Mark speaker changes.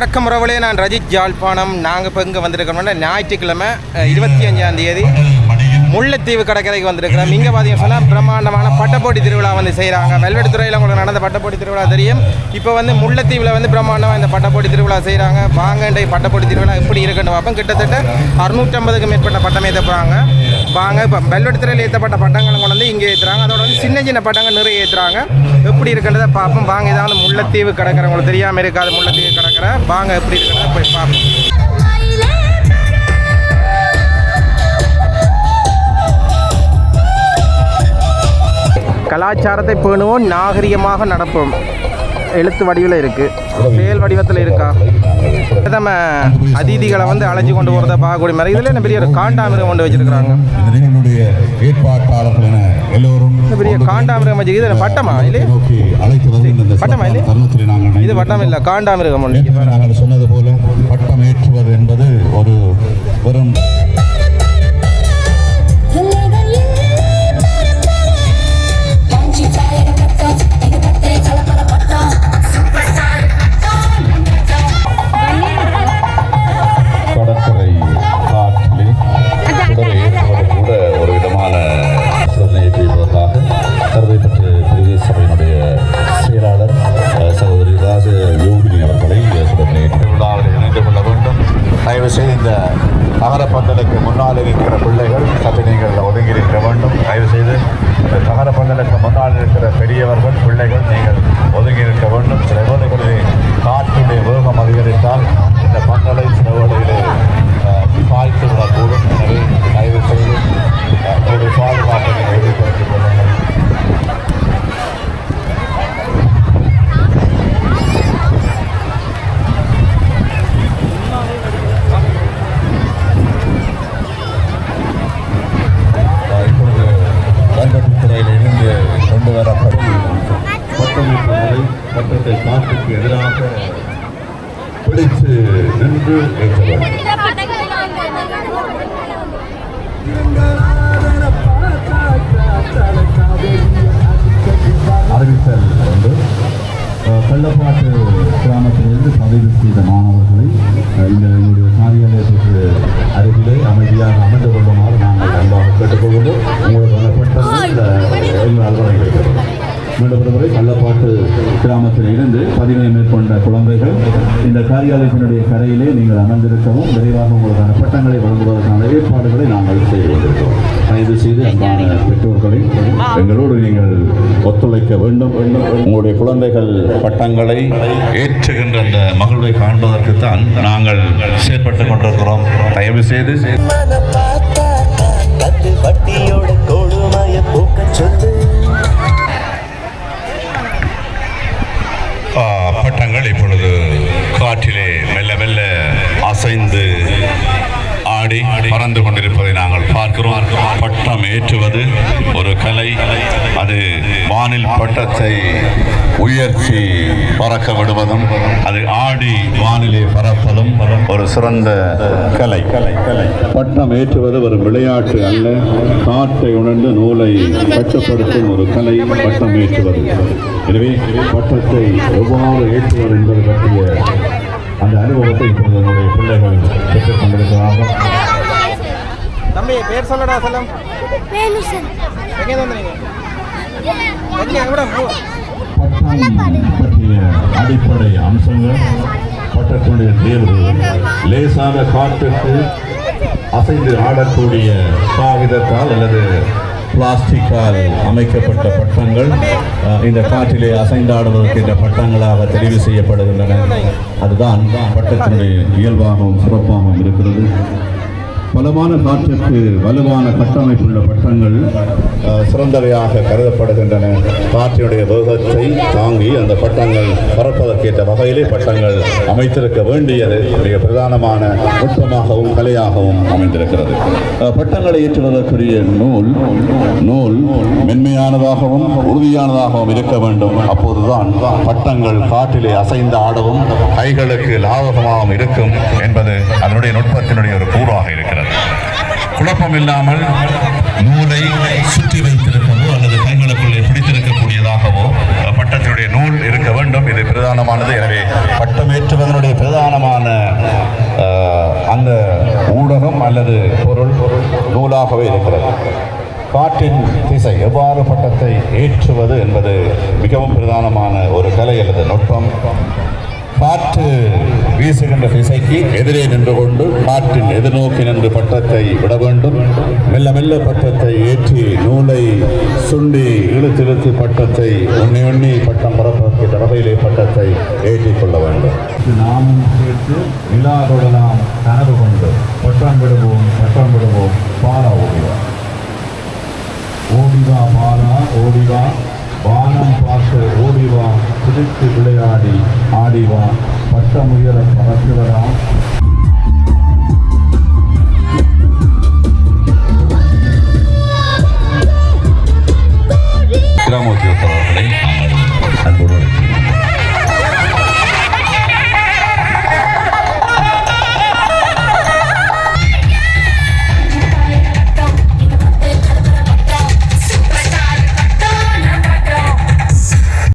Speaker 1: வணக்கம் உறவுகளே நான் ரஜித் ஜாழ்ப்பாணம். நாங்கள் இப்போ இங்கே வந்திருக்கிறோம்னா ஞாயிற்றுக்கிழமை இருபத்தி அஞ்சாம் தேதி முல்லைத்தீவு கடற்கரைக்கு வந்திருக்கிறோம். இங்கே பார்த்தீங்கன்னு சொன்னால் பிரம்மாண்டமான பட்டப்போட்டி திருவிழா வந்து செய்கிறாங்க வெல்வெடுத்துறையில் உங்களுக்கு நடந்த பட்டப்போட்டி திருவிழா தெரியும். இப்போ வந்து முல்லைத்தீவில் வந்து பிரம்மாண்டமாக இந்த பட்டப்போட்டி திருவிழா செய்கிறாங்க வாங்க இன்றைய பட்டப்போட்டி திருவிழா எப்படி இருக்குன்னு பார்ப்போம். கிட்டத்தட்ட அறுநூற்றம்பதுக்கு மேற்பட்ட பட்டம் ஏற்றப்படுறாங்க வாங்க இப்போ வெல்வெடுத்துறையில் ஏற்றப்பட்ட பட்டங்களை கொண்டு வந்து இங்கே ஏற்றுறாங்க. அதோட சின்ன சின்ன பட்டங்கள் நிறைய ஏற்றுறாங்க எப்படி இருக்கிறத பார்ப்போம். வாங்க ஏதாவது முல்லைத்தீவு கடற்கரை. உங்களுக்கு தெரியாமல் இருக்காது. முல்லைத்தீவு கிடக்கிற வாங்க எப்படி இருக்கிறத போய் பார்ப்போம். கலாச்சாரத்தை பேணுவோம். நாகரிகமாக நடப்போம். எழுத்து வடிவில் இருக்குது செயல் வடிவத்தில் இருக்கா? நம்ம அதிதிகளை வந்து அழைச்சி கொண்டு போகிறத பார்க்கக்கூடிய மாதிரி. இதில் என்ன பெரிய ஒரு காண்டாமிருகம் கொண்டு வச்சிருக்கிறாங்க.
Speaker 2: ஏற்பாட்டாளர்கள் என எல்லோரும்
Speaker 1: பெரிய காண்டாமிருகம் வச்சு இது பட்டமா
Speaker 2: இந்த
Speaker 1: பட்டமா இல்லை? இது பட்டம் இல்லை காண்டாமிருகம்
Speaker 2: நாங்கள் சொன்னது போல பட்டம் ஏற்றுவது என்பது ஒரு வெறும் நகர பந்தலுக்கு முன்னால் இருக்கிற பிள்ளைகள் சற்று நீங்கள் ஒதுங்கி இருக்க வேண்டும். தயவு செய்து நகர பந்தலுக்கு முன்னால் இருக்கிற பெரியவர்கள் பிள்ளைகள் நீங்கள் ஒதுங்கி இருக்க வேண்டும். சில வேலைகளில் காற்றுடைய நின்று அறிவித்தல் ஒன்று கள்ளப்பாட்டு கிராமத்திலிருந்து பதிவு செய்த மாணவர்களை மீண்டும் கள்ளப்பாட்டு கிராமத்தில் இருந்து பதினை மேற்கொண்ட குழந்தைகள் இந்த காரியாலயத்தினுடைய கரையிலே நீங்கள் அமர்ந்திருக்கவும் விரைவாக உங்களுக்கான பட்டங்களை வழங்குவதற்கான ஏற்பாடுகளை நாங்கள் செய்து கொண்டிருக்கிறோம். தயவு செய்து அன்பான பெற்றோர்களை எங்களோடு நீங்கள் ஒத்துழைக்க வேண்டும். வேண்டும் உங்களுடைய குழந்தைகள் பட்டங்களை ஏற்றுகின்ற அந்த மகிழ்வை காண்பதற்கு தான் நாங்கள் செயற்பட்டுக் கொண்டிருக்கிறோம். தயவு செய்து பட்டங்கள் இப்பொழுது காற்றிலே மெல்ல மெல்ல அசைந்து ஆடி பறந்து கொண்டிருப்பதை நாங்கள் பார்க்கிறோம். பட்டம் ஏற்றுவது ஒரு கலை. அது வானில் பட்டத்தை உயர்த்தி பறக்க விடுவதும் அது ஆடி வானிலே பறப்பதும் ஒரு சிறந்த கலை. கலை கலை பட்டம் ஏற்றுவது ஒரு விளையாட்டு அல்ல. காற்றை உணர்ந்து நூலை கட்டுப்படுத்தும் ஒரு கலை பட்டம் ஏற்றுவது. எனவே பட்டத்தை எவ்வாறு ஏற்றுவது என்பது பற்றிய அந்த அனுபவத்தை இப்பொழுது என்னுடைய பிள்ளைகள் பெற்றுக் கொண்டிருக்கிறார்கள்
Speaker 1: தம்பி பேர் சொல்லடா செல்லம். எங்கே? வந்தீங்க
Speaker 2: பற்றிய அடிப்படை அம்சங்கள் பட்டத்தினுடைய தேர்வு லேசான காற்றுக்கு அசைந்து ஆடக்கூடிய காகிதத்தால் அல்லது பிளாஸ்டிக்கால் அமைக்கப்பட்ட பட்டங்கள் இந்த காற்றிலே அசைந்தாடுவதற்கு இந்த பட்டங்களாக தெரிவு செய்யப்படுகின்றன. அதுதான் பட்டத்தினுடைய இயல்பாகவும் சிறப்பாகவும் இருக்கிறது. பலமான காற்றுக்கு வலுவான கட்டமைப்புள்ள பட்டங்கள் சிறந்தவையாக கருதப்படுகின்றன. காற்றினுடைய வேகத்தை தாங்கி அந்த பட்டங்கள் பறப்பதற்கேற்ற வகையிலே பட்டங்கள் அமைத்திருக்க வேண்டியது மிக பிரதானமான நுட்பமாகவும் கலையாகவும் அமைந்திருக்கிறது. பட்டங்களை ஏற்றுவதற்குரிய நூல் நூல் மென்மையானதாகவும் உறுதியானதாகவும் இருக்க வேண்டும். அப்போதுதான் பட்டங்கள் காற்றிலே அசைந்து ஆடவும் கைகளுக்கு லாபகமாகவும் இருக்கும் என்பது அதனுடைய நுட்பத்தினுடைய ஒரு கூறாக இருக்கிறது. குழப்பம் இல்லாமல் நூலை சுற்றி வைத்திருக்கவோ அல்லது கைகளுக்குள்ளே பிடித்திருக்கக்கூடியதாகவோ பட்டத்தினுடைய நூல் இருக்க வேண்டும். இது பிரதானமானது. எனவே பட்டமேற்றுவதனுடைய பிரதானமான அந்த ஊடகம் அல்லது பொருள் நூலாகவே இருக்கிறது. காற்றின் திசை எவ்வாறு பட்டத்தை ஏற்றுவது என்பது மிகவும் பிரதானமான ஒரு கலை அல்லது நுட்பம். காற்று வீசுகின்ற திசைக்கு எதிரே நின்று கொண்டு காற்றின் எதிர்நோக்கி நின்று பட்டத்தை விட வேண்டும். மெல்ல மெல்ல பட்டத்தை ஏற்றி நூலை சுண்டி இழுத்து இழுத்து பட்டத்தை உண்ணி உண்ணி பட்டம் பரப்பதற்கு தடவையிலே பட்டத்தை ஏற்றிக் கொள்ள வேண்டும். நாமும் சேர்த்து விழாதொடலாம் கனவு கொண்டு பட்டம் விடுவோம் பட்டம் விடுவோம் பாலா ஓடிவா. ஓடிவா பாலா ஓடிவா. வானம் பார்த்து ஓடிவா. குதித்து விளையாடி ஆடிவா பட்ட முயலை கிராமோத்திய